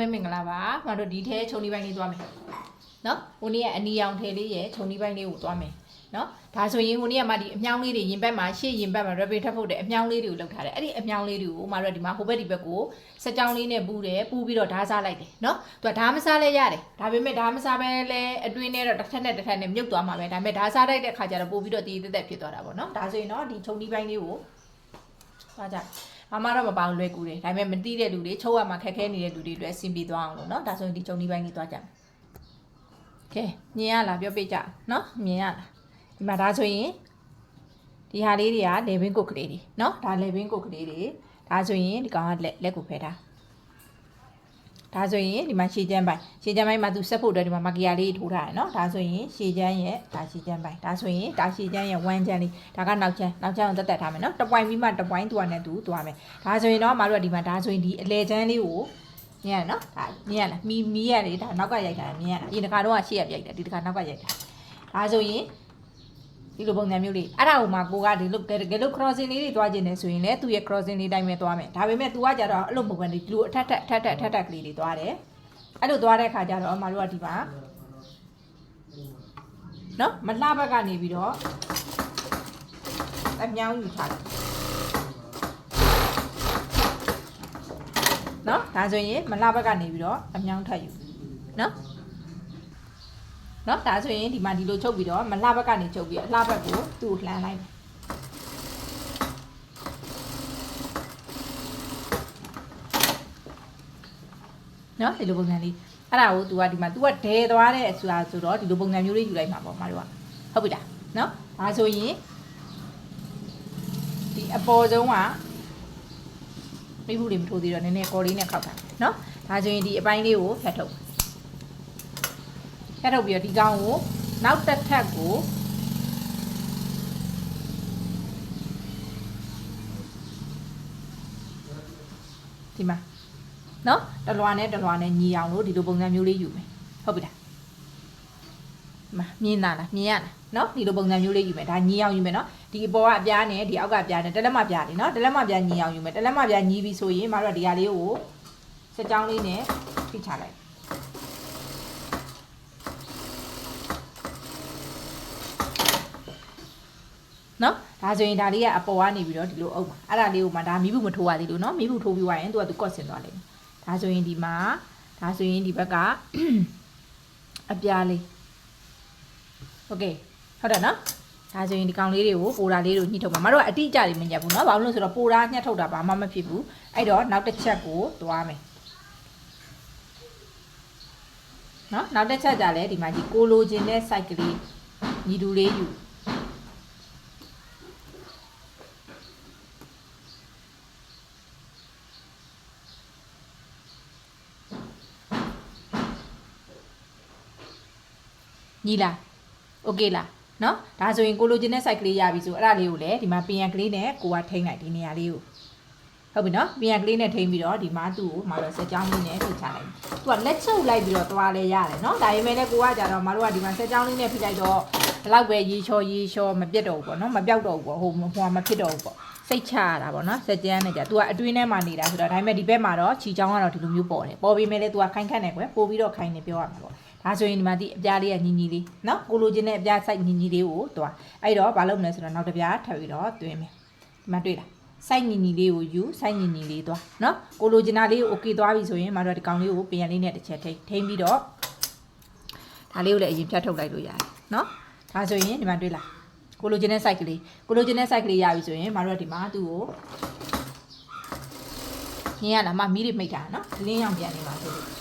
မဲမင်္ဂလာပါမတို့ဒီထဲခြုံဒီပိုင်းလေးသွားမယ်နော်ဟိုနေ့ကအနီရောင်ထဲလေးရဲ့ခြုံဒီပိုင်းလေးကိုသွားမယ်နော်ဒါဆိုရင်ဟိုနေ့ကမှဒီအမြောင်းလေးတွေရင်ဘက်မှာရှေ့ရင်ဘက်မှာ rapid ထပ်ဖို့တဲ့အမြောင်းလေးတွေကိုလောက်ထားတယ်အဲ့ဒီအမြောင်းလေးတွေကိုမတို့ကဒီမှာဟိုဘက်ဒီဘက်ကိုစက်ကြောင်းလေးနဲ့ပူတယ်ပူပြီးတော့ဓားစားလိုက်တယ်နော်သူကဓားမစားလဲရတယ်ဒါပေမဲ့ဓားမစားပဲလဲအတွင်းနဲ့တော့တစ်ထက်နဲ့တစ်ထက်နဲ့မြုပ်သွားမှာပဲဒါပေမဲ့ဓားစားလိုက်တဲ့ခါကျတော့ပို့ပြီးတော့တည်တည်တက်ဖြစ်သွားတာပေါ့နော်ဒါဆိုရင်တော့ဒီခြုံဒီပိုင်းလေးကိုသွားကြ ဘာမှတော့မပေါအောင်လွယ်ကူတယ်ဒါပေမဲ့မတိတဲ့လူတွေချုပ်ရမှာခက်ခဲနေတဲ့လူတွေအတွက်အဆင်ပြေသွားအောင်လို့နော်ဒါဆိုရင်ဒီဂျုံဒီပိုင်းကြီးသွားကြမယ်ကဲမြင်ရလားပြောပြကြနော်မြင်ရလားဒီမှာဒါဆိုရင်ဒီဟာလေးတွေကလေဘင်းကုတ်ကလေးတွေနော်ဒါလေဘင်းကုတ်ကလေးတွေဒါဆိုရင်ဒီကောင်ကလက်လက်ကိုဖယ်ထား ဒါဆိုရင်ဒီမှာရှည်ကျန်းပိုင်းရှည်ကျန်းပိုင်းမှာသူဆက်ဖို့အတွက်ဒီမှာမာကီယာလေးထိုးထားတယ်နော်ဒါဆိုရင်ရှည်ကျန်းရဲ့ဒါရှည်ကျန်းပိုင်းဒါဆိုရင်ဒါရှည်ကျန်းရဲ့ဝမ်းကျန်းလေးဒါကနောက်ကျန်းနောက်ကျန်းကိုတက်တက်ထားမယ်နော်တပွိုင်းပြီးမှတပွိုင်းသူကနဲ့သူသွားမယ်ဒါဆိုရင်တော့မတို့ကဒီမှာဒါဆိုရင်ဒီအလဲကျန်းလေးကိုမြင်ရနော်ဒါမြင်ရလားမီမီရလေဒါနောက်ကရိုက်တာမြင်ရလားဒီတစ်ခါတော့ရှေ့ရပြရိုက်တယ်ဒီတစ်ခါနောက်ကရိုက်တာဒါဆိုရင် ဒီလိုပုံစံမျိုးလေးအဲ့ဒါကိုမှကိုကဒီလိုကဲကဲလို့ crossing လေးတွေတွားကျင်နေဆိုရင်လည်းသူ့ရဲ့ crossing လေးတိုင်းပဲတွားမယ်ဒါပေမဲ့ तू ကကြတော့အဲ့လိုမဟုတ်ဘူးဒီလိုအထက်ထက်အထက်ထက်အထက်ထက်ကလေးတွေတွားတယ်အဲ့လိုတွားတဲ့ခါကျတော့အမတို့ကဒီမှာနော်မလှဘက်ကနေပြီးတော့အမြောင်းယူထားတယ်နော်ဒါဆိုရင်မလှဘက်ကနေပြီးတော့အမြောင်းထပ်ယူနော် နော်ဒါဆိုရင်ဒီမှာဒီလိုချုပ်ပြီးတော့မလှဘက်ကနေချုပ်ပြီးအလှဘက်ကိုသူ့ကိုလှမ်းလိုက်မယ်နော်ဒီလိုပုံစံလေးအဲ့ဒါကို तू ကဒီမှာ तू ကဒဲသွားတဲ့ဆိုတာဆိုတော့ဒီလိုပုံစံမျိုးလေးယူလိုက်မှာပေါ့မတို့ကဟုတ်ပြီလားနော်ဒါဆိုရင်ဒီအပေါ်ဆုံးကမိဘူးတွေမထိုးသေးတော့နည်းနည်းကော်လေးနဲ့ခောက်တာနော်ဒါဆိုရင်ဒီအပိုင်းလေးကိုဖျက်ထုတ် ဖျက်ထုတ်ပြီးတော့ဒီကောင်ကိုနောက်တစ်ထပ်ကိုဒီမှာနော်တလွာနဲ့တလွာနဲ့ညီအောင်လို့ဒီလိုပုံစံမျိုးလေးယူမယ်ဟုတ်ပြီလားဒီမှာမြင်လာလားမြင်ရလားနော်ဒီလိုပုံစံမျိုးလေးယူမယ်ဒါညီအောင်ယူမယ်နော်ဒီအပေါ်ကအပြားနဲ့ဒီအောက်ကအပြားနဲ့တက်လက်မပြားလေနော်တက်လက်မပြားညီအောင်ယူမယ်တက်လက်မပြားညီပြီဆိုရင်မတို့ကဒီဟာလေးကိုစက်ကြောင်းလေးနဲ့ဖိချလိုက် နော်ဒါဆိုရင်ဒါလေးကအပေါ်ကနေပြီးတော့ဒီလိုအုပ်ပါအဲ့ဒါလေးကိုမှဒါမီးဘူးမထိုးရသေးလို့နော်မီးဘူးထိုးပြီးွားရင်သူကသူကော့ဆင်သွားလိမ့်မယ်ဒါဆိုရင်ဒီမှာဒါဆိုရင်ဒီဘက်က အပြားလေးโอเคဟုတ်တယ်နော်ဒါဆိုရင်ဒီကောင်လေးတွေကိုပိုတာလေးကိုညှိထုတ်ပါမတို့ကအတိအကျတွေမညက်ဘူးเนาะဘာလို့လဲဆိုတော့ပိုတာညှက်ထုတ်တာဘာမှမဖြစ်ဘူးအဲ့တော့နောက်တစ်ချက်ကိုသွားမယ်နော်နောက်တစ်ချက်ကြလဲဒီမှာဒီကိုလိုချင်တဲ့ site ကလေးညီတူလေးယူ ညီလားโอเคလားနော်ဒါဆိုရင်ကိုလိုချင်တဲ့ site ကလေးရပြီဆိုအဲ့ဒါလေးကိုလည်းဒီမှာပင်ရကလေးနဲ့ကိုကထိမ့်လိုက်ဒီနေရာလေးကိုဟုတ်ပြီနော်ပင်ရကလေးနဲ့ထိမ့်ပြီးတော့ဒီမှာသူ့ကိုမတော်စက်ကြောင်းလေးနဲ့ဖိတ်ချလိုက်သူကလက်ချုပ်လိုက်ပြီးတော့သွားလဲရတယ်နော်ဒါပေမဲ့လည်းကိုကကြတော့မတို့ကဒီမှာစက်ကြောင်းလေးနဲ့ဖိလိုက်တော့ဘလောက်ပဲရေချောရေချောမပြတ်တော့ဘူးပေါ့နော်မပြောက်တော့ဘူးပေါ့ဟိုဟိုမဖြစ်တော့ဘူးပေါ့စိတ်ချရတာပေါ့နော်စက်ကြမ်းနဲ့ကြာ तू ကအတွင်းထဲမှာနေတာဆိုတော့ဒါပေမဲ့ဒီဘက်မှာတော့ခြီချောင်းကတော့ဒီလိုမျိုးပေါ်တယ်ပေါ်ပြီးမဲ့လည်း तू ကခိုင်ခန့်နေကွယ်ပို့ပြီးတော့ခိုင်နေပြောရမှာပေါ့ ဒါဆိုရင်ဒီမှာဒီအပြားလေးကညီညီလေးနော်ကိုလိုချင်တဲ့အပြားစိုက်ညီညီလေးကိုတွားအဲ့တော့ဘာလုပ်မလဲဆိုတော့နောက်တစ်ပြားထပ်ပြီးတော့တွင်းမယ်ဒီမှာတွေ့လားစိုက်ညီညီလေးကိုယူစိုက်ညီညီလေးတွားနော်ကိုလိုချင်တာလေးကို okay တွားပြီဆိုရင်မတို့ဒီကောင်လေးကိုပြန်လေးနဲ့တစ်ချက်ထိထိမ့်ပြီးတော့ဒါလေးကိုလည်းအရင်ဖြတ်ထုတ်လိုက်လို့ရတယ်နော်ဒါဆိုရင်ဒီမှာတွေ့လားကိုလိုချင်တဲ့ site ကလေးကိုလိုချင်တဲ့ site ကလေးရပြီဆိုရင်မတို့ဒီမှာသူ့ကိုမြင်ရလားမမီးတွေမိတ်တာနော်လင်းအောင်ပြန်နေပါဆိုလို့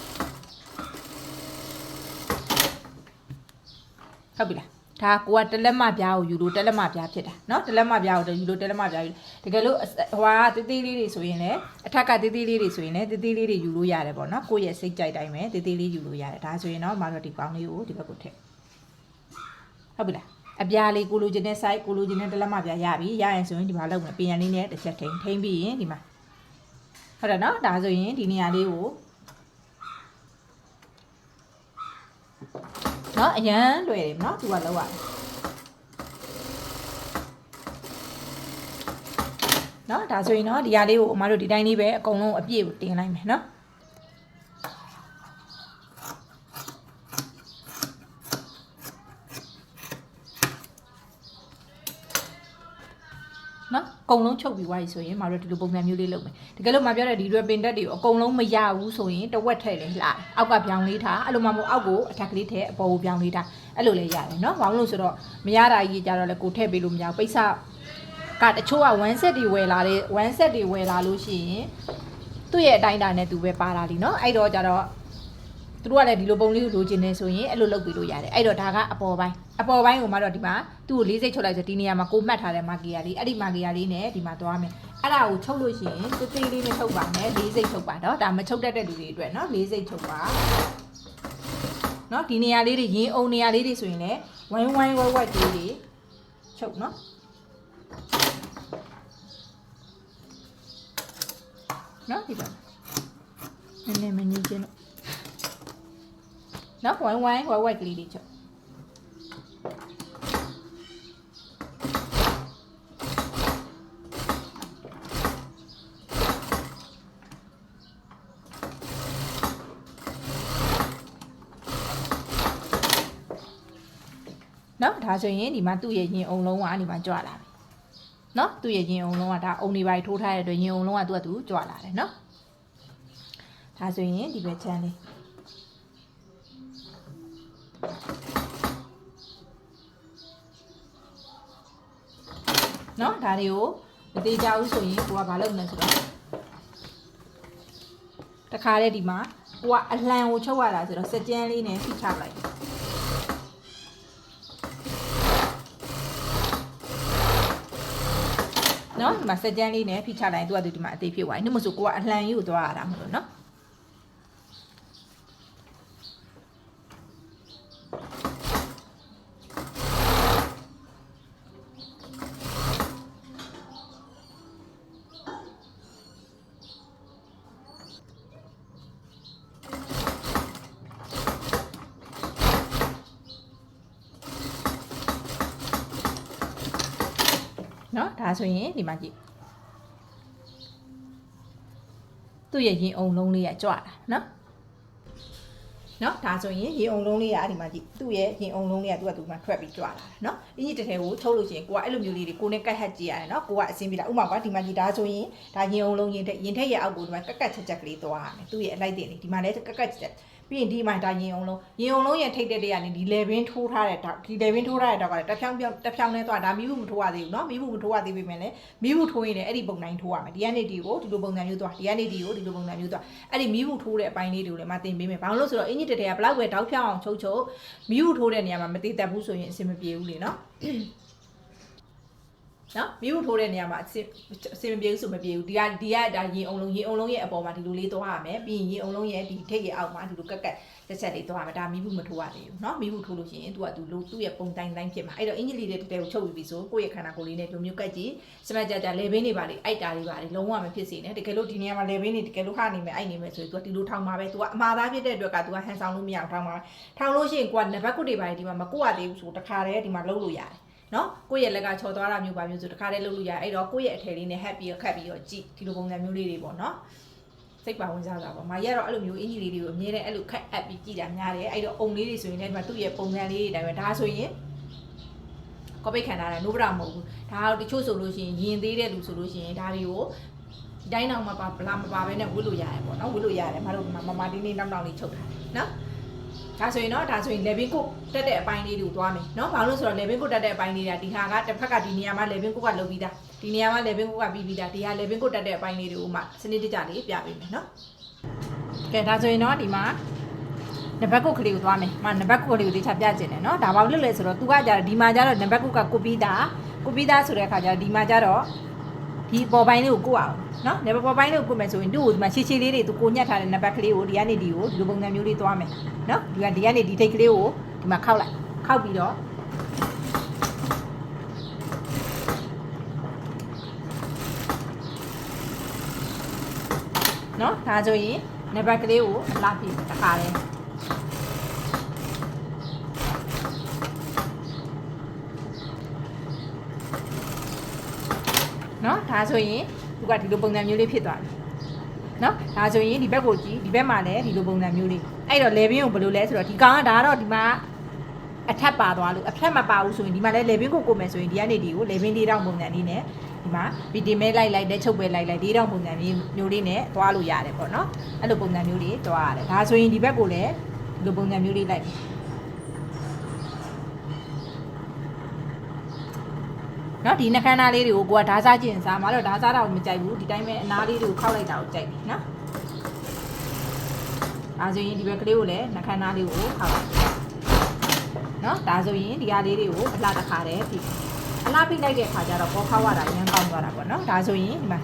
ဟုတ်ပြီလားဒါကိုကတလက်မပြားကိုယူလို့တလက်မပြားဖြစ်တာเนาะတလက်မပြားကိုယူလို့တလက်မပြားယူတကယ်လို့ဟွာတေးသေးလေးတွေဆိုရင်လည်းအထက်ကတေးသေးလေးတွေဆိုရင်လည်းတေးသေးလေးတွေယူလို့ရတယ်ပေါ့เนาะကိုယ့်ရဲ့စိတ်ကြိုက်တိုင်းပဲတေးသေးလေးယူလို့ရတယ်ဒါဆိုရင်တော့မတို့ဒီကောင်းလေးကိုဒီဘက်ကိုထည့်ဟုတ်ပြီလားအပြားလေးကိုလိုချင်တဲ့ size ကိုလိုချင်တဲ့တလက်မပြားရပြီရရင်ဆိုရင်ဒီမှာလောက်မယ်ပြင်ရန်လေးနဲ့တစ်ချက်ထိန်ထိန်ပြီးရင်ဒီမှာဟုတ်တယ်နော်ဒါဆိုရင်ဒီနေရာလေးကို နော်အရန်လွယ်တယ်နော်သူကလောက်ရတယ်နော်ဒါဆိုရင်တော့ဒီဟာလေးကိုအမတို့ဒီတိုင်းလေးပဲအကုန်လုံးအပြည့်ကိုတင်လိုက်မယ်နော် ကုန်လုံးချုပ်ပြီးသွားပြီဆိုရင်မတို့ဒီလိုပုံစံမျိုးလေးလုပ်မယ်တကယ်လို့မပြောတဲ့ဒီရွယ်ပင်တက်တွေကိုအကုန်လုံးမရဘူးဆိုရင်တဝက်ထည့်လေးလှတယ်အောက်ကပြောင်းလေးထားအဲ့လိုမှမဟုတ်အောက်ကိုအထက်ကလေးထည့်အပေါ်ကိုပြောင်းလေးထားအဲ့လိုလေးရတယ်နော်ဘာလို့လဲဆိုတော့မရတာကြီးကြတော့လေကိုထည့်ပေးလို့မရဘူးပိတ်စကတချို့က1 set တွေဝယ်လာတဲ့1 set တွေဝယ်လာလို့ရှိရင်သူ့ရဲ့အတိုင်းအတာနဲ့သူပဲပါလာလीเนาะအဲ့တော့ကြတော့ သူတို့ကလည်းဒီလိုပုံလေးကိုလိုချင်နေဆိုရင်အဲ့လိုလုပ်ပြီးလို့ရတယ်အဲ့တော့ဒါကအပေါ်ပိုင်းအပေါ်ပိုင်းကိုမှတော့ဒီမှာသူ့ကိုလေးစိတ်ချုပ်လိုက်ဆိုဒီနေရာမှာကိုမှတ်ထားတဲ့မာကီယာလေးအဲ့ဒီမာကီယာလေးနဲ့ဒီမှာသွားမယ်အဲ့ဒါကိုချုပ်လို့ရှိရင်သေးသေးလေးနဲ့ချုပ်ပါမယ်လေးစိတ်ချုပ်ပါတော့ဒါမချုပ်တတ်တဲ့လူတွေအတွက်နော်လေးစိတ်ချုပ်ပါနော်ဒီနေရာလေးတွေရင်းအောင်နေရာလေးတွေဆိုရင်လည်းဝိုင်းဝိုင်းဝိုက်ဝိုက်လေးတွေချုပ်နော်နော်ဒီပါနည်းနည်းမနေကျင်တော့ နော်ဝိုင်းဝိုင်းဝက်ဝက်ကလေးတွေချုပ်နော်ဒါဆိုရင်ဒီမှာသူ့ရဲ့ရင်အုံလုံးကဒီမှာကြွလာပြီနော်သူ့ရဲ့ရင်အုံလုံးကဒါအုံတွေပါထိုးထားတဲ့အတွက်ရင်အုံလုံးကသူ့ကသူကြွလာတယ်နော်ဒါဆိုရင်ဒီဘက်ချမ်းလေး နော်ဒါတွေကိုမသေးကြဘူးဆိုရင်ကိုကဘာလုပ်မလဲဆိုတော့တခါတည်းဒီမှာကိုကအလှန်ကိုချုပ်ရတာဆိုတော့စက်ကြမ်းလေးနဲ့ဖိချလိုက်တယ်နော်ဒီမှာစက်ကြမ်းလေးနဲ့ဖိချလိုက်သူကသူဒီမှာအသေးဖြစ်သွားတယ်။နှမဆိုကိုကအလှန်ကြီးကိုသွားရတာမလို့နော်နော် ဒါဆိုရင်ဒီမှာကြည့်သူ့ရဲ့ရင်အုံလုံးလေးကကြွတာနော်နော်ဒါဆိုရင်ရင်အုံလုံးလေးကဒီမှာကြည့်သူ့ရဲ့ရင်အုံလုံးလေးကသူကသူ့မှာထွက်ပြီးကြွလာတာနော်အင်ကြီးတစ်ထည်ကိုထုတ်လို့ရှိရင်ကိုကအဲ့လိုမျိုးလေးတွေကိုနဲ့ကတ်ဟတ်ကြည့်ရတယ်နော်ကိုကအဆင်ပြေတာဥပမာကဒီမှာကြည့်ဒါဆိုရင်ဒါရင်အုံလုံးရင်ထက်ရင်ထက်ရဲ့အောက်ကိုဒီမှာကတ်ကတ်ချက်ချက်ကလေးသွားရမယ်သူ့ရဲ့အလိုက်တင်လေးဒီမှာလည်းကတ်ကတ်ချက် ပြီးရင်ဒီမှာဒါရင်အောင်လုံးရင်အောင်လုံးရဲ့ထိတ်တဲ့တည်းကနေဒီ level ထိုးထားတဲ့တောက်ဒီ level ထိုးထားတဲ့တောက်ကလည်းတစ်ဖြောင်းပြောင်းတစ်ဖြောင်းနဲ့သွားဒါမိဘူးမထိုးရသေးဘူးเนาะမိဘူးမထိုးရသေးပေမဲ့လည်းမိဘူးထိုးရင်လည်းအဲ့ဒီပုံတိုင်းထိုးရမယ်ဒီကနေဒီကိုဒီလိုပုံစံမျိုးသွားဒီကနေဒီကိုဒီလိုပုံစံမျိုးသွားအဲ့ဒီမိဘူးထိုးတဲ့အပိုင်းလေးတွေကိုလည်းမတင်ပေးမယ်ဘာလို့လဲဆိုတော့အင်ကြီးတတဲကဘလောက်ပဲတောက်ဖြောင်းအောင်ချုပ်ချုပ်မိဘူးထိုးတဲ့နေရာမှာမတည်တတ်ဘူးဆိုရင်အဆင်မပြေဘူးလေเนาะ နော်မိဖို့ထိုးတဲ့နေရာမှာအစင်အစင်မပြေဘူးဆိုမပြေဘူးဒီကဒီကဒါရင်အုံလုံးရင်အုံလုံးရဲ့အပေါ်မှာဒီလိုလေးသွားရမယ်ပြီးရင်ရင်အုံလုံးရဲ့ဒီထိတ်ရဲ့အောက်မှာဒီလိုကက်ကက်တက်ချက်လေးသွားရမယ်ဒါမိဖို့မထိုးရသေးဘူးနော်မိဖို့ထိုးလို့ရှိရင်သူကသူလိုသူ့ရဲ့ပုံတိုင်းတိုင်းဖြစ်မှာအဲ့တော့အင်ဂျလီလေးတဲတဲကိုချုပ်ပြီးပြီဆိုကိုယ့်ရဲ့ခန္ဓာကိုယ်လေးနဲ့ဒီလိုမျိုးကက်ကြည့်စမတ်ကြကြလေဘင်းတွေပါလေအိုက်တာတွေပါလေလုံးဝမဖြစ်စေနဲ့တကယ်လို့ဒီနေရာမှာလေဘင်းတွေတကယ်လို့ခနေမယ်အိုက်နေမယ်ဆိုရင်သူကဒီလိုထောင်ပါပဲသူကအမှားသားဖြစ်တဲ့အတွက်ကသူကဟန်ဆောင်လို့မရအောင်ထောင်ပါပဲထောင်လို့ရှိရင်ကိုကနံပါတ်ကုတ်တွေပါလေဒီမှာမကုတ်ရသေးဘူးဆိုတခါတည်းဒီမှာလုံးလို့ရတယ် နော်ကိုယ့်ရဲ့လက်ကချော်သွားတာမျိုးပါမျိုးဆိုတခါတည်းလုပ်လို့ရတယ်အဲ့တော့ကိုယ့်ရဲ့အထည်လေးနဲ့ happy ခတ်ပြီးတော့ကြည့်ဒီလိုပုံစံမျိုးလေးတွေပေါ့နော်စိတ်ပါဝင်စားတာပေါ့မာရီကတော့အဲ့လိုမျိုးအင်ဂျီလေးတွေကိုအမြဲတမ်းအဲ့လိုခတ်အပ်ပြီးကြည့်တာများတယ်အဲ့တော့အုံလေးတွေဆိုရင်လည်းဒီမှာသူ့ရဲ့ပုံစံလေးတွေတိုင်းပဲဒါဆိုရင်ကောပိတ်ခံထားတာနိုးပရာမဟုတ်ဘူးဒါတော့တချို့ဆိုလို့ရှိရင်ရင်သေးတဲ့လူဆိုလို့ရှိရင်ဒါတွေကိုဒီတိုင်းတော့မပါဗလာမပါဘဲနဲ့ဝတ်လို့ရတယ်ပေါ့နော်ဝတ်လို့ရတယ်မတို့ကမမတင်းတင်းတောင်းတောင်းလေးချုပ်ထားတယ်နော် ဒါဆိုရင်တော့ဒါဆိုရင် level ကိုတက်တဲ့အပိုင်းလေးတွေကိုသွားမယ်နော်ဘာလို့ဆိုတော့ level ကိုတက်တဲ့အပိုင်းလေးတွေကဒီဟာကတစ်ဖက်ကဒီနေရာမှာ level ကိုကလုပ်ပြီးသားဒီနေရာမှာ level ကိုကပြီးပြီးသားဒီဟာ level ကိုတက်တဲ့အပိုင်းလေးတွေကိုမှစနစ်တကျလေးပြပေးမယ်နော်ကဲဒါဆိုရင်တော့ဒီမှာနံပါတ်ကုတ်ကလေးကိုသွားမယ်။မနံပါတ်ကုတ်ကလေးကိုတခြားပြကျင်တယ်နော်။ဒါဘာလို့လဲဆိုတော့ तू ကကြာဒီမှာကြာတော့နံပါတ်ကုတ်ကကိုပြီးတာကိုပြီးတာဆိုတဲ့အခါကျဒီမှာကြာတော့ဒီပေါ်ပိုင်းလေးကိုကိုအောင် နော်။နံပါတ်ပေါ်ပိုင်းလေးကိုကုတ်မယ်ဆိုရင်သူ့ကိုဒီမှာရှည်ရှည်လေးတွေ तू ကိုညက်ထားတဲ့နံပါတ်ကလေးကိုဒီကနေဒီကိုဒီလိုပုံစံမျိုးလေးသွားမယ်နော်။ဒီကဒီကနေဒီထိတ်ကလေးကိုဒီမှာခောက်လိုက်။ခောက်ပြီးတော့နော်ဒါဆိုရင်နံပါတ်ကလေးကိုလာပြတခါလဲနော်ဒါဆိုရင်သူ ကဒီလိုပုံစံမျိုးလေးဖြစ်သွားတယ်နော်ဒါဆိုရင်ဒီဘက်ကိုကြည့်ဒီဘက်မှာလည်းဒီလိုပုံစံမျိုးလေးအဲ့တော့ level ကိုဘယ်လိုလဲဆိုတော့ဒီကောင်ကဒါကတော့ဒီမှာအထက်ပါသွားလို့အထက်မပါဘူးဆိုရင်ဒီမှာလည်းလေဘင်းကိုကိုမယ်ဆိုရင်ဒီကနေဒီကိုလေဘင်းလေးတောင်ပုံစံလေးနဲ့ဒီမှာဗီတီမဲလိုက်လိုက်တဲ့ချုပ်ပဲလိုက်လိုက်လေးတောင်ပုံစံလေးမျိုးလေးနဲ့သွားလို့ရတယ်ပေါ့နော်အဲ့လိုပုံစံမျိုးလေးသွားရတယ်ဒါဆိုရင်ဒီဘက်ကိုလည်းဒီလိုပုံစံမျိုးလေးလိုက် နော်ဒီနှခမ်းသားလေးတွေကိုကိုကဓာစားကျင်စားမလို့ဓာစားတာကိုမကြိုက်ဘူးဒီတိုင်းပဲအနားလေးတွေကိုခောက်လိုက်တာကိုကြိုက်တယ်နော်ဒါဆိုရင်ဒီဘက်ကလေးကိုလည်းနှခမ်းသားလေးကိုခောက်လိုက်နော်ဒါဆိုရင်ဒီဟာလေးတွေကိုအလှတစ်ခါတည်းပြီးအလှပိတ်လိုက်တဲ့အခါကျတော့ပေါ်ခောက်ရတာရမ်းကောင်းသွားတာပေါ့နော်ဒါဆိုရင်ဒီမှာ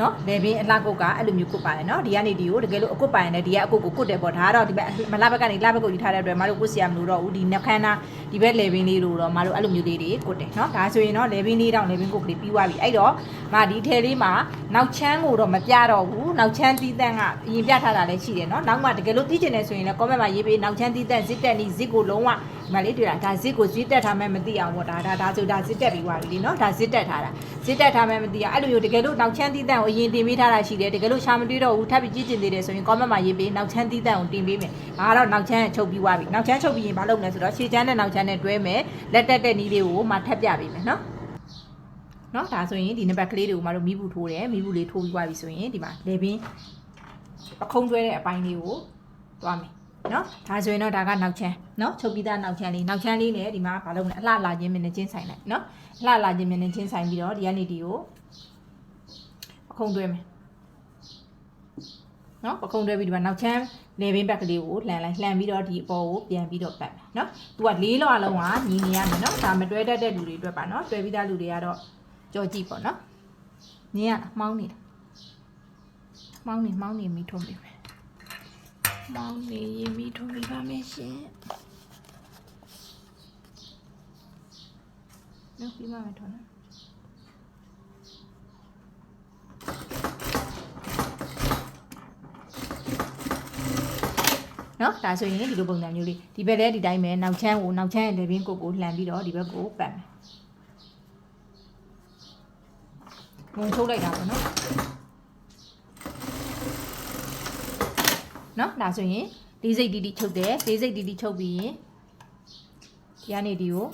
နော်လေဘင်းအလှကုတ်ကအဲ့လိုမျိုးကုတ်ပါတယ်နော်ဒီကနေဒီကိုတကယ်လို့အကုတ်ပိုင်နဲ့ဒီကအကုတ်ကိုကုတ်တယ်ပေါ့ဒါကတော့ဒီဘက်မလှဘက်ကနေလှဘက်ကိုယူထားတဲ့အတွက်မတို့ကုတ်စရာမလိုတော့ဘူးဒီနှခမ်းသားဒီဘက်လေဘင်းလေးလို့တော့မတို့အဲ့လိုမျိုးလေးတွေကုတ်တယ်နော်ဒါဆိုရင်တော့လေဘင်းလေးတောင်လေဘင်းကုတ်ကလေးပြီးသွားပြီအဲ့တော့မဒီထဲလေးမှာနောက်ချမ်းကိုတော့မပြတော့ဘူးနောက်ချမ်းတီးတန့်ကအရင်ပြထားတာလည်းရှိတယ်နော်နောက်မှတကယ်လို့တီးကျင်နေဆိုရင်လည်း comment မှာရေးပေးနောက်ချမ်းတီးတန့်ဇစ်တက်နီဇစ်ကိုလုံးဝဒီ မှာလေးတွေ့တာဒါဇစ်ကိုဇစ်တက်ထားမှမသိအောင်ပေါ့ဒါဒါဒါဆိုဒါဇစ်တက်ပြီးသွားပြီလीနော်ဒါဇစ်တက်ထားတာဇစ်တက်ထားမှမသိအောင်အဲ့လိုမျိုးတကယ်လို့နောက်ချမ်းတီးတန့်ကိုအရင်တင်ပေးထားတာရှိတယ်တကယ်လို့ရှာမတွေ့တော့ဘူးထပ်ပြီးကြည့်ကျင်သေးတယ်ဆိုရင် comment မှာရေးပေးနောက်ချမ်းတီးတန့်ကိုတင်ပေးမယ်ဒါကတော့နောက်ချမ်းချုပ်ပြီးသွားပြီနောက်ချမ်းချုပ်ပြီးရင်ဘာလုပ်မလဲဆိုတော့ရှေ့ချမ်းနဲ့နောက်ချမ်းနဲ့တွဲမယ်လက်တက်တဲ့နီးလေးကိုမှထပ်ပြပေးမယ်နော်เนาะဒါဆိုရင်ဒီနံပါတ်ကလေးတွေကိုမတို့မိဘူးထိုးတယ်မိဘူးလေးထိုးပြီးသွားပြီဆိုရင်ဒီမှာလေပင်ပခုံးတွဲတဲ့အပိုင်းလေးကိုသွားမယ် နော်ဒါဆိုရင်တော့ဒါကနောက်ချမ်းနော်ချုပ်ပြီးသားနောက်ချမ်းလေးနောက်ချမ်းလေးနဲ့ဒီမှာမလုပ်နဲ့အလှလာခြင်းမျက်နှာချင်းဆိုင်လိုက်နော်အလှလာခြင်းမျက်နှာချင်းဆိုင်ပြီးတော့ဒီကနေဒီကိုအခုံတွဲမယ်နော်ပခုံးတွဲပြီးဒီမှာနောက်ချမ်းလေပင်ဘက်ကလေးကိုလှန်လိုက်လှန်ပြီးတော့ဒီအပေါ်ကိုပြန်ပြီးတော့ပတ်မယ်နော်သူကလေးလောက်အလုံးကညီနေရမယ်နော်ဒါမတွဲတတ်တဲ့လူတွေအတွက်ပါနော်တွဲပြီးသားလူတွေကတော့ကြော်ကြည့်ပေါ့နော်ညီရမှောင်းနေတာမှောင်းနေမှောင်းနေမိထုံးနေပဲ မှောင်းနေရင်မိထုံးပြီပါမယ်ရှင်။နော်ပြီးမှမယ်ထုံးနော်။နော်ဒါဆိုရင်ဒီလိုပုံစံမျိုးလေးဒီဘက်လည်းဒီတိုင်းပဲနောက်ချမ်းကိုနောက်ချမ်းရဲ့လေဘင်းကိုကိုလှန်ပြီးတော့ဒီဘက်ကိုပတ်မယ်ဝင်ထုတ်လိုက်တာပေါ့နော် နော်ဒါဆိုရင်လေးစိတ်တီတီချုပ်တယ်လေးစိတ်တီတီချုပ်ပြီးရင်ဒီကနေဒီကို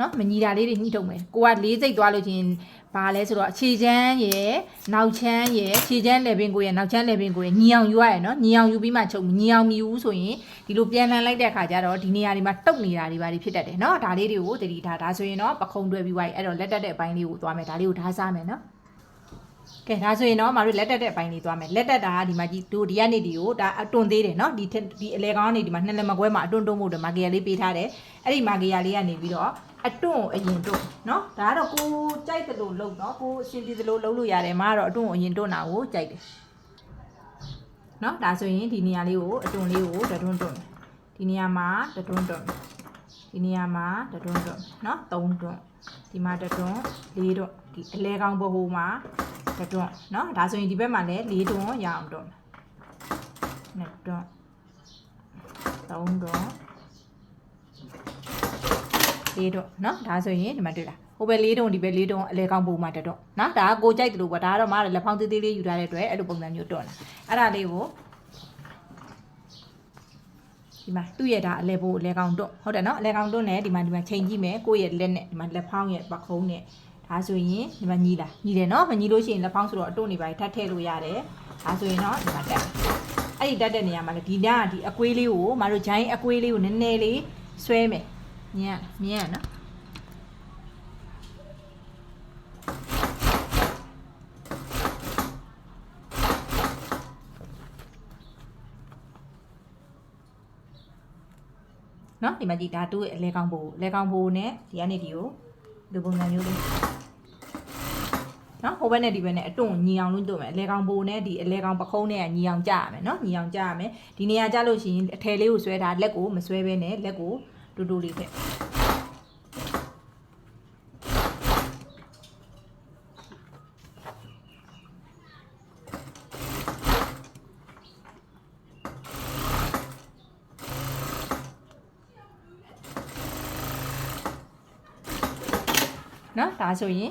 နော်မညီတာလေးတွေညှိထုတ်မယ်ကိုကလေးစိတ်သွားလို့ချင်းဘာလဲဆိုတော့အခြေချမ်းရယ်နောက်ချမ်းရယ်အခြေချမ်းလေပင်ကိုရယ်နောက်ချမ်းလေပင်ကိုရယ်ညီအောင်ယူရရယ်နော်ညီအောင်ယူပြီးမှချုပ်ညီအောင်မယူဘူးဆိုရင်ဒီလိုပြန်လှန်လိုက်တဲ့အခါကျတော့ဒီနေရာတွေမှာတုတ်နေတာတွေပါဖြစ်တတ်တယ်နော်ဒါလေးတွေကိုတတိထားဒါဆိုရင်တော့ပခုံးတွဲပြီးသွားပြီအဲ့တော့လက်တက်တဲ့အပိုင်းလေးကိုသွားမယ်ဒါလေးကိုထားစားမယ်နော် ကဲဒါဆိုရင်တော့မတို့လက်တက်တဲ့အပိုင်းလေးသွားမယ်လက်တက်တာကဒီမှာဒီတို့ဒီကနေဒီကိုဒါအတွန်သေးတယ်နော်ဒီဒီအလဲကောင်းနေဒီမှာနှစ်လက်မကွဲမှာအတွန်တွုံးဖို့ဒီမာကီယာလေးပေးထားတယ်အဲ့ဒီမာကီယာလေးကနေပြီးတော့အတွန်အရင်တို့နော်ဒါကတော့ကိုကြိုက်သလိုလုပ်နော်ကိုအရှင်ပြည်သလိုလုပ်လို့ရတယ်မကတော့အတွန်အရင်တို့နာကိုကြိုက်တယ်နော်ဒါဆိုရင်ဒီနေရာလေးကိုအတွန်လေးကိုတွန်းတွန်းဒီနေရာမှာတွန်းတွန်း ဒီနေရာမှာတတွန်းတွန့်เนาะ3တွန့်ဒီမှာတတွန်း4တွန့်ဒီအလဲကောင်းဘဟိုမှာတတွန့်เนาะဒါဆိုရင်ဒီဘက်မှာလည်း4တွန့်ရအောင်တွန့်2တွန့်3တွန့်လေးတော့เนาะဒါဆိုရင်ဒီမှာတွေ့လားဟိုဘက်လေးတုံဒီဘက်လေးတုံအလဲကောင်းပုံမှာတက်တော့เนาะဒါကကိုကြိုက်တယ်လို့ပေါ့ဒါကတော့မားလက်ဖောင်းသေးသေးလေးယူထားတဲ့အတွက်အဲ့လိုပုံစံမျိုးတွန်းလာအဲ့ဒါလေးကို ဒီမှာသူ့ရဲ့ဒါအလဲဘိုးအလဲကောင်တွန့်ဟုတ်တယ်နော်အလဲကောင်တွန့်နဲ့ဒီမှာဒီမှာချိန်ကြည့်မယ်ကိုယ့်ရဲ့လက်နဲ့ဒီမှာလက်ဖောင်းရဲ့ပခုံးနဲ့ဒါဆိုရင်ဒီမှာညီးလာညီးတယ်နော်မညီးလို့ရှိရင်လက်ဖောင်းဆိုတော့အတုံနေပါထပ်ထည့်လို့ရတယ်ဒါဆိုရင်တော့ဒီမှာတက်အဲ့ဒီတက်တဲ့နေရာမှာလေဒီနားကဒီအကွေးလေးကိုမတို့ဂျိုင်းအကွေးလေးကိုနည်းနည်းလေးဆွဲမယ်မြင်ရမြင်ရနော် နော်ဒီမှာကြည့်ဒါတူးရဲ့အလဲကောင်းဘိုးအလဲကောင်းဘိုးနဲ့ဒီကနေဒီကိုဒီပုံစံမျိုးလေးနော်ဟိုဘက်နဲ့ဒီဘက်နဲ့အတွန့်ညီအောင်လို့တို့မယ်အလဲကောင်ဘိုနဲ့ဒီအလဲကောင်ပခုံးနဲ့ညီအောင်ကြရမယ်နော်ညီအောင်ကြရမယ်ဒီနေရာကြလို့ရှိရင်အထည်လေးကိုဆွဲတာလက်ကိုမဆွဲဘဲနဲ့လက်ကိုတူတူလေးထည့်နော် ဒါဆိုရင်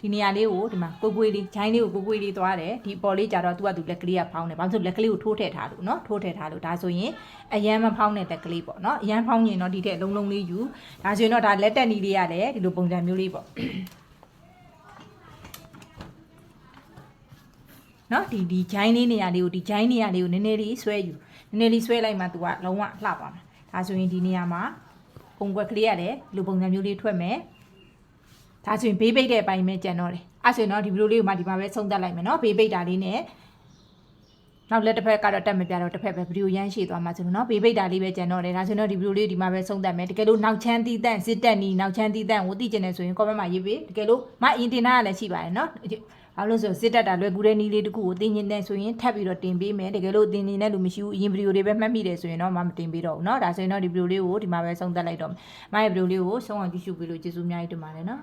ဒီနေရာလေးကိုဒီမှာကိုကိုလေးဂျိုင်းလေးကိုကိုကိုလေးသွားတယ်ဒီပေါ်လေးကြတော့သူကသူလက်ကလေးကဖောင်းတယ်ဘာလို့ဆိုလက်ကလေးကိုထိုးထည့်ထားလို့နော်ထိုးထည့်ထားလို့ဒါဆိုရင်အရန်မဖောင်းတဲ့လက်ကလေးပေါ့နော်အရန်ဖောင်းရင်တော့ဒီထက်လုံးလုံးလေးယူဒါဆိုရင်တော့ဒါလက်တက်နီလေးရတယ်ဒီလိုပုံစံမျိုးလေးပေါ့နော်ဒီဒီဂျိုင်းလေးနေရာလေးကိုဒီဂျိုင်းနေရာလေးကိုနည်းနည်းလေးဆွဲယူနည်းနည်းလေးဆွဲလိုက်မှ तू ကလုံးဝလှပါမှာဒါဆိုရင်ဒီနေရာမှာ ပုံကွက်ကလေးရတယ်ဒီလိုပုံစံမျိုးလေးထွက်မယ်ဒါဆိုရင်ဘေးပိတ်တဲ့အပိုင်းပဲကြံတော့တယ်အဲ့ဆိုရင်တော့ဒီဗီဒီယိုလေးကိုမှဒီမှာပဲဆုံးသက်လိုက်မယ်နော်ဘေးပိတ်တာလေးနဲ့နောက်လက်တစ်ဖက်ကတော့တက်မပြတော့တစ်ဖက်ပဲဗီဒီယိုရမ်းရှည်သွားမှာဆိုလို့နော်ဘေးပိတ်တာလေးပဲကြံတော့တယ်ဒါဆိုရင်တော့ဒီဗီဒီယိုလေးကိုဒီမှာပဲဆုံးသက်မယ်တကယ်လို့နောက်ချမ်းတီးတန့်စစ်တက်နီနောက်ချမ်းတီးတန့်ကိုသိကျင်နေဆိုရင် comment မှာရေးပေးတကယ်လို့မအင်တင်နာကလည်းရှိပါတယ်နော် ဘာလို့လဲဆိုစစ်တက်တာလွယ်ကူတဲ့နီးလေးတစ်ခုကိုတင်ကျင်တဲ့ဆိုရင်ထပ်ပြီးတော့တင်ပေးမယ်တကယ်လို့တင်ကျင်တဲ့လူမရှိဘူးအရင်ဗီဒီယိုတွေပဲမှတ်မိတယ်ဆိုရင်တော့မမတင်ပေးတော့ဘူးเนาะဒါဆိုရင်တော့ဒီဗီဒီယိုလေးကိုဒီမှာပဲဆုံးသက်လိုက်တော့မယ်မရဲ့ဗီဒီယိုလေးကိုဆုံးအောင်ကြည့်ရှုပေးလို့ကျေးဇူးအများကြီးတင်ပါတယ်เนาะ